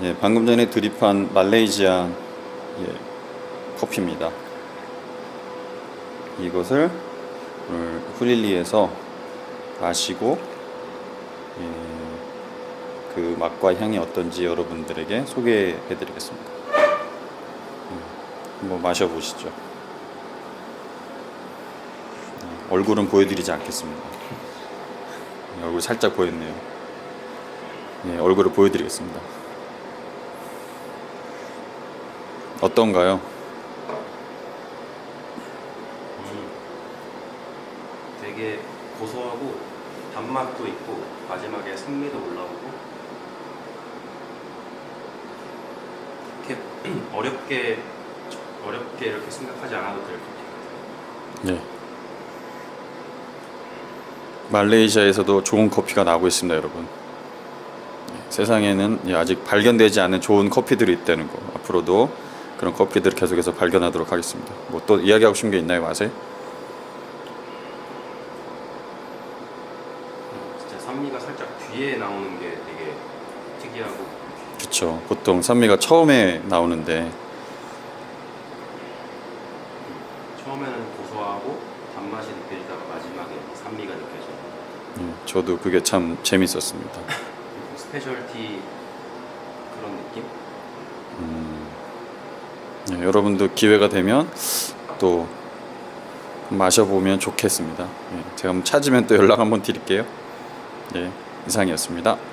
예, 방금 전에 드립한 말레이시아 예, 커피입니다. 이것을 후릴리에서 마시고 예, 그 맛과 향이 어떤지 여러분들에게 소개해드리겠습니다. 음, 한번 마셔보시죠. 음, 얼굴은 보여드리지 않겠습니다. 예, 얼굴 살짝 보였네요. 예, 얼굴을 보여드리겠습니다. 어떤가요? 되게 고소하고 단맛도 있고 마지막에 산미도 올라오고 이렇게 어렵게 어렵게 이렇게 생각하지 않아도 될 것 같아요. 네. 말레이시아에서도 좋은 커피가 나오고 있습니다, 여러분. 네, 세상에는 예, 아직 발견되지 않은 좋은 커피들이 있다는 거. 앞으로도 그런 커피들을 계속해서 발견하도록 하겠습니다. 뭐 또 이야기하고 싶은 게 있나요, 맛에? 진짜 산미가 살짝 뒤에 나오는 게 되게 특이하고 그렇죠. 보통 산미가 처음에 나오는데 처음에는 고소하고 단맛이 느껴지다가 마지막에 산미가 느껴져요. 예, 저도 그게 참 재밌었습니다. 스페셜티 그런 느낌? 예, 여러분도 기회가 되면 또 마셔보면 좋겠습니다. 예, 제가 찾으면 또 연락 한번 드릴게요. 예, 이상이었습니다.